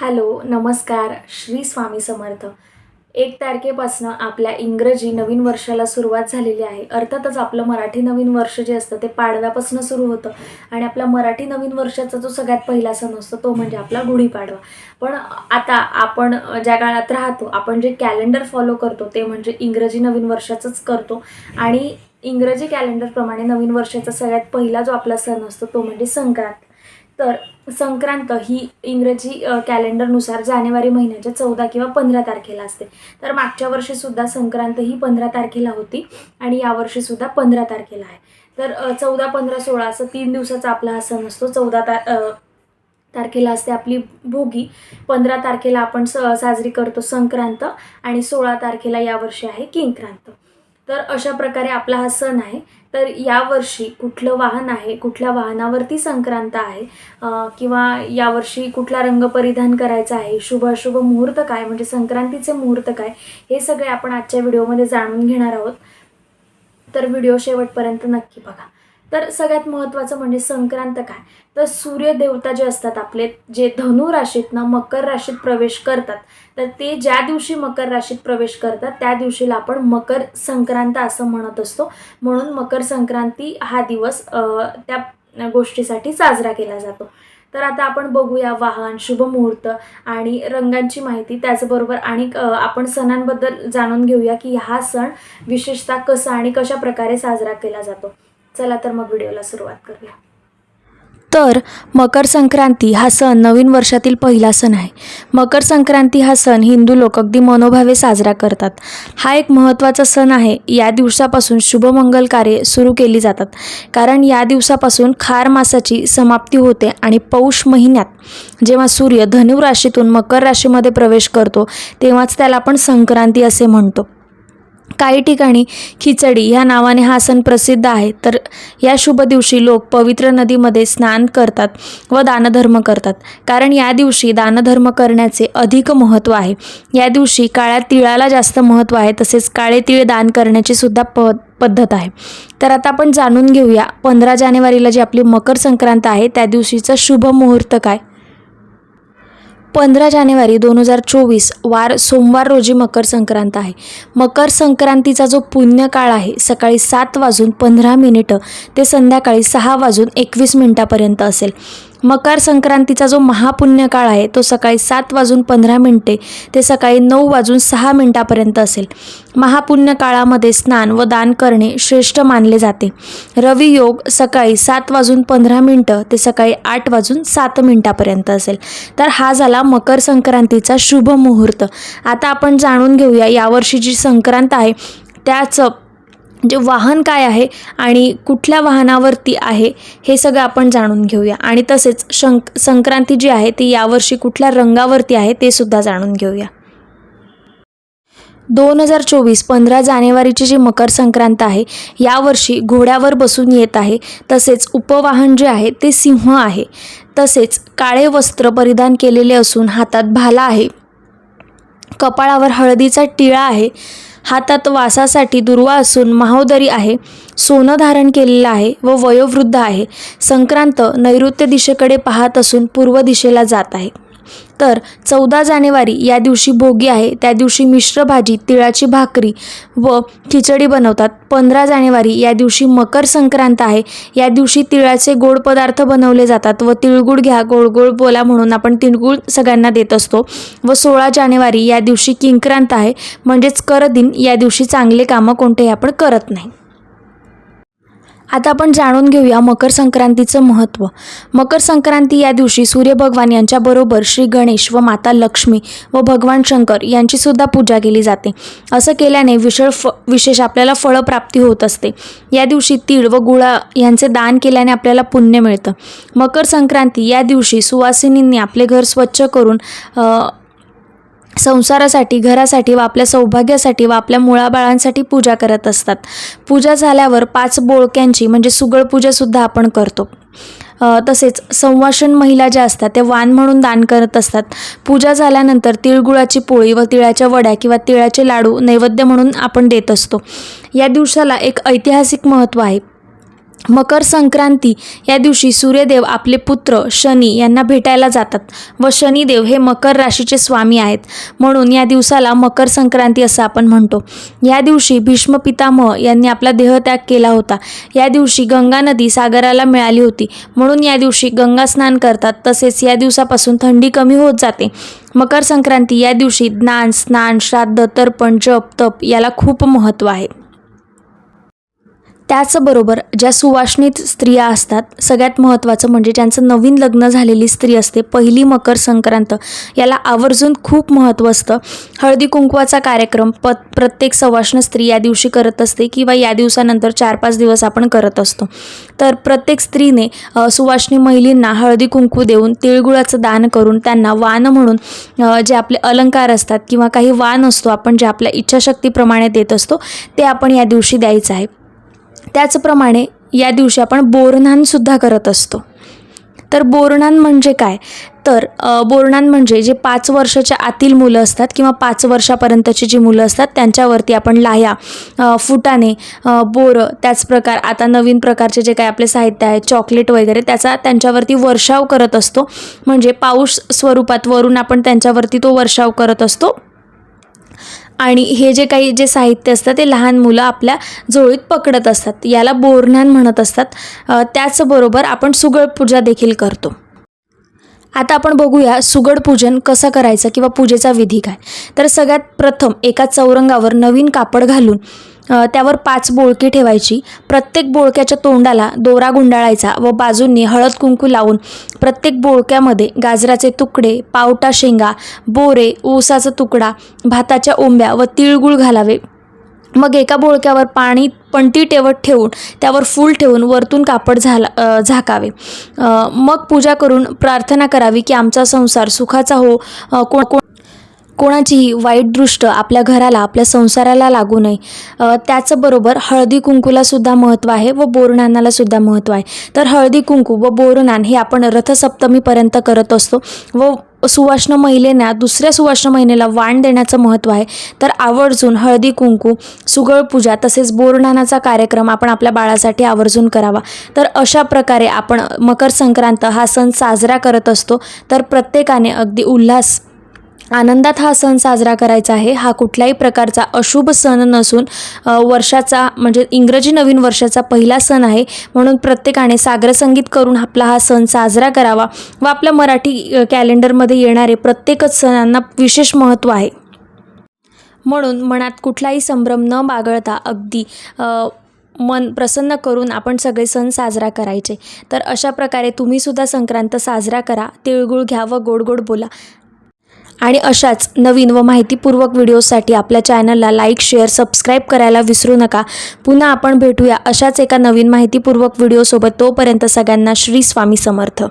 Hello नमस्कार श्री स्वामी समर्थ. एक तारखेपासनं आपल्या इंग्रजी नवीन वर्षाला सुरुवात झालेली आहे. अर्थातच आपलं मराठी नवीन वर्ष जे असतं ते पाडव्यापासून सुरू होतं. आणि आपला मराठी नवीन वर्षाचा जो सगळ्यात पहिला सण असतो तो म्हणजे आपला गुढीपाडवा. पण आता आपण ज्या काळात राहतो आपण जे कॅलेंडर फॉलो करतो ते म्हणजे इंग्रजी नवीन वर्षाचंच करतो. आणि इंग्रजी कॅलेंडरप्रमाणे नवीन वर्षाचा सगळ्यात पहिला जो आपला सण असतो तो म्हणजे संक्रांत. तर संक्रांत ही इंग्रजी कॅलेंडरनुसार जानेवारी महिन्याच्या चौदा किंवा पंधरा तारखेला असते. तर मागच्या वर्षीसुद्धा संक्रांत ही पंधरा तारखेला होती आणि यावर्षीसुद्धा पंधरा तारखेला आहे. तर चौदा पंधरा सोळा असं तीन दिवसाचा आपला हा सण असतो. चौदा तार तारखेला असते आपली भोगी. पंधरा तारखेला आपण स साजरी करतो संक्रांत आणि सोळा तारखेला यावर्षी आहे किंक्रांत. तर अशा प्रकारे आपला हा सण आहे. तर यावर्षी कुठलं वाहन आहे कुठल्या वाहनावरती संक्रांत आहे किंवा यावर्षी कुठला रंग परिधान करायचा आहे शुभ अशुभ मुहूर्त काय म्हणजे संक्रांतीचे मुहूर्त काय हे सगळे आपण आजच्या व्हिडिओमध्ये जाणून घेणार आहोत. तर व्हिडिओ शेवटपर्यंत नक्की बघा. तर सगळ्यात महत्त्वाचं म्हणजे संक्रांत काय? तर सूर्यदेवता जे असतात आपले जे धनु राशीतनं मकर राशीत प्रवेश करतात तर ते ज्या दिवशी मकर राशीत प्रवेश करतात त्या दिवशीला आपण मकर संक्रांत असं म्हणत असतो. म्हणून मकर संक्रांती हा दिवस त्या गोष्टीसाठी साजरा केला जातो. तर आता आपण बघूया वाहन शुभ मुहूर्त आणि रंगांची माहिती. त्याचबरोबर आणि आपण सणांबद्दल जाणून घेऊया की हा सण विशेषतः कसा आणि कशा प्रकारे साजरा केला जातो. चला तर मग व्हिडिओला सुरुवात करूया. तर मकर संक्रांती हा सण नवीन वर्षातील पहिला सण आहे. मकर संक्रांती हा सण हिंदू लोक अगदी मनोभावे साजरा करतात. हा एक महत्त्वाचा सण आहे. या दिवसापासून शुभमंगल कार्ये सुरू केली जातात. कारण या दिवसापासून खार मासाची समाप्ती होते आणि पौष महिन्यात जेव्हा सूर्य धनु राशीतून मकर राशीमध्ये प्रवेश करतो तेव्हाच त्याला आपण संक्रांती असे म्हणतो. काही ठिकाणी खिचडी ह्या नावाने हा सण प्रसिद्ध आहे. तर या शुभ दिवशी लोक पवित्र नदीमध्ये स्नान करतात व दानधर्म करतात. कारण या दिवशी दानधर्म करण्याचे अधिक महत्त्व आहे. या दिवशी काळ्या तिळाला जास्त महत्त्व आहे तसेच काळे तिळ दान करण्याची सुद्धा प पद्धत आहे. तर आता आपण जाणून घेऊया पंधरा जानेवारीला जी आपली मकर संक्रांत आहे त्या दिवशीचा शुभ मुहूर्त काय? पंधरा जानेवारी दोन हजार चोवीस वार सोमवार रोजी मकर संक्रांत आहे. मकर संक्रांतीचा जो पुण्यकाळ आहे सकाळी सात वाजून पंधरा मिनिटं ते संध्याकाळी सहा वाजून एकवीस मिनिटापर्यंत असेल. मकर संक्रांतीचा जो महापुण्यकाळ आहे तो सकाळी सात वाजून पंधरा मिनटे ते सकाळी नऊ वाजून सहा मिनटापर्यंत असेल. महापुण्य काळामध्ये स्नान व दान करणे श्रेष्ठ मानले जाते. रवी योग सकाळी सात वाजून पंधरा मिनटं ते सकाळी आठ वाजून सात मिनटापर्यंत असेल. तर हा झाला मकर संक्रांतीचा शुभ मुहूर्त. आता आपण जाणून घेऊया यावर्षी जी संक्रांत आहे त्याचं जे वाहन काय आहे आणि कुठल्या वाहनावरती आहे हे सगळं आपण जाणून घेऊया. आणि तसेच शंक संक्रांती जी आहे ती यावर्षी कुठल्या रंगावरती आहे ते सुद्धा जाणून घेऊया. दोन हजार चोवीस पंधरा जानेवारीची जी मकर संक्रांत आहे यावर्षी घोड्यावर बसून येत आहे. तसेच उपवाहन जे आहे ते सिंह आहे. तसेच काळे वस्त्र परिधान केलेले असून हातात भाला आहे. कपाळावर हळदीचा टिळा आहे. हातात वासासाठी दुर्वा असून महोदरी आहे सोनं धारण केलेलं आहे व वयोवृद्ध आहे. संक्रांत नैऋत्य दिशेकडे पाहत असून पूर्व दिशेला जात आहे. तर चौदा जानेवारी या दिवशी भोगी आहे. त्या दिवशी मिश्र भाजी तिळाची भाकरी व खिचडी बनवतात. पंधरा जानेवारी या दिवशी मकर संक्रांत आहे. या दिवशी तिळाचे गोड पदार्थ बनवले जातात व तिळगुळ घ्या गोड बोला म्हणून आपण तिळगुळ सगळ्यांना देत असतो. व सोळा जानेवारी या दिवशी किंक्रांत आहे. म्हणजेच करदिन या दिवशी चांगले कामं कोणतेही आपण करत नाही. आता आपण जाणून घेऊया मकर संक्रांतीचं महत्त्व. मकर संक्रांती या दिवशी सूर्यभगवान यांच्याबरोबर श्री गणेश व माता लक्ष्मी व भगवान शंकर यांची सुद्धा पूजा केली जाते. असं केल्याने विशेष फ विशेष आपल्याला फळप्राप्ती होत असते. या दिवशी तीळ व गुळा यांचे दान केल्याने आपल्याला पुण्य मिळतं. मकर संक्रांती या दिवशी सुवासिनींनी आपले घर स्वच्छ करून संसारासाठी घरासाठी व आपल्या सौभाग्यासाठी व आपल्या मुळाबाळांसाठी पूजा करत असतात. पूजा झाल्यावर पाच बोळक्यांची म्हणजे सुगळ पूजासुद्धा आपण करतो. तसेच संवाषण महिला ज्या असतात त्या वाण म्हणून दान करत असतात. पूजा झाल्यानंतर तिळगुळाची पोळी व तिळाच्या वड्या किंवा तिळाचे लाडू नैवेद्य म्हणून आपण देत असतो. या दिवसाला एक ऐतिहासिक महत्त्व आहे. मकर संक्रांती या दिवशी सूर्यदेव आपले पुत्र शनी यांना भेटायला जातात व शनिदेव हे मकर राशीचे स्वामी आहेत. म्हणून या दिवसाला मकर संक्रांती असं आपण म्हणतो. या दिवशी भीष्म पितामह यांनी आपला देहत्याग केला होता. या दिवशी गंगा नदी सागराला मिळाली होती. म्हणून या दिवशी गंगा स्नान करतात. तसेच या दिवसापासून थंडी कमी होत जाते. मकर संक्रांती या दिवशी ज्ञान स्नान श्राद्ध तर्पण जप तप याला खूप महत्त्व आहे. त्याचबरोबर ज्या सुवासनीत स्त्रिया असतात सगळ्यात महत्त्वाचं म्हणजे ज्यांचं नवीन लग्न झालेली स्त्री असते पहिली मकर संक्रांत याला आवर्जून खूप महत्त्व असतं. हळदी कुंकवाचा कार्यक्रम प प्रत्येक सवाष्ण स्त्री या दिवशी करत असते किंवा या दिवसानंतर चार पाच दिवस आपण करत असतो. तर प्रत्येक स्त्रीने सुवासनी सुवासिनी महिलींना हळदी कुंकू देऊन तिळगुळाचं दान करून त्यांना वाण म्हणून जे आपले अलंकार असतात किंवा काही वाण असतो आपण जे आपल्या इच्छाशक्तीप्रमाणे देत असतो ते आपण या दिवशी द्यायचं आहे. त्याचप्रमाणे या दिवशी आपण बोरनानसुद्धा करत असतो. तर बोरनान म्हणजे काय? तर अ, म्हणजे जे पाच वर्षाच्या आतील मुलं असतात किंवा पाच वर्षापर्यंतची जी मुलं असतात त्यांच्यावरती आपण लाह्या फुटाने फुटाणे बोरं त्याच प्रकार आता नवीन प्रकारचे जे काही आपले साहित्य आहे चॉकलेट वगैरे त्याचा त्यांच्यावरती वर्षाव करत असतो. म्हणजे पाऊस स्वरूपात वरून आपण त्यांच्यावरती तो वर्षाव करत असतो. आणि हे जे काही जे साहित्य असतं ते लहान मुलं आपल्या झोळीत पकडत असतात. याला बोरणान म्हणत असतात. त्याचबरोबर आपण सुगळ पूजा देखील करतो. आता आपण बघूया सुगड पूजन कसं करायचं किंवा पूजेचा विधी काय. तर सगळ्यात प्रथम एका चौरंगावर नवीन कापड घालून त्यावर पाच बोळकी ठेवायची. प्रत्येक बोळक्याच्या तोंडाला दोरा गुंडाळायचा व बाजूंनी हळद कुंकू लावून प्रत्येक बोळक्यामध्ये गाजराचे तुकडे पावटा शेंगा बोरे ऊसाचा तुकडा भाताच्या ओंब्या व तिळगुळ घालावे. मग एका बोळक्यावर पाणी पणती टेवत ठेवून त्यावर फूल ठेवून वरतून कापड झाला झाकावे. मग पूजा करून प्रार्थना करावी की आमचा संसार सुखाचा हो कोण कोण कोणाचीही वाईट दृष्ट आपल्या घराला आपल्या संसाराला लागू नये. त्याचबरोबर हळदी कुंकूलासुद्धा महत्त्व आहे व बोरणानालासुद्धा महत्त्व आहे. तर हळदी कुंकू व बोरनान हे आपण रथसप्तमीपर्यंत करत असतो व सुवाष्ण महिलेना दुसऱ्या सुवाष्ण महिनेला वाण देण्याचं महत्त्व आहे. तर आवर्जून हळदी कुंकू सुगळ पूजा तसेच बोरनानाचा कार्यक्रम आपण आपल्या बाळासाठी आवर्जून करावा. तर अशा प्रकारे आपण मकर संक्रांत हा सण साजरा करत असतो. तर प्रत्येकाने अगदी उल्हास आनंदात हा सण साजरा करायचा आहे. हा कुठल्याही प्रकारचा अशुभ सण नसून वर्षाचा म्हणजे इंग्रजी नवीन वर्षाचा पहिला सण आहे. म्हणून प्रत्येकाने सागरसंगीत करून आपला हा सण साजरा करावा व आपल्या मराठी कॅलेंडरमध्ये येणारे प्रत्येकच सणांना विशेष महत्त्व आहे. म्हणून मनात कुठलाही संभ्रम न बागळता अगदी मन प्रसन्न करून आपण सगळे सण साजरा करायचे. तर अशा प्रकारे तुम्हीसुद्धा संक्रांत साजरा करा. तिळगुळ घ्या व गोड गोड बोला. आणि अशाच नवीन व माहितीपूर्वक व्हिडिओसाठी आपल्या चॅनलला लाईक शेअर सबस्क्राईब करायला विसरू नका. पुन्हा आपण भेटूया अशाच एका नवीन माहितीपूर्वक व्हिडिओसोबत. तोपर्यंत सगळ्यांना श्री स्वामी समर्थ.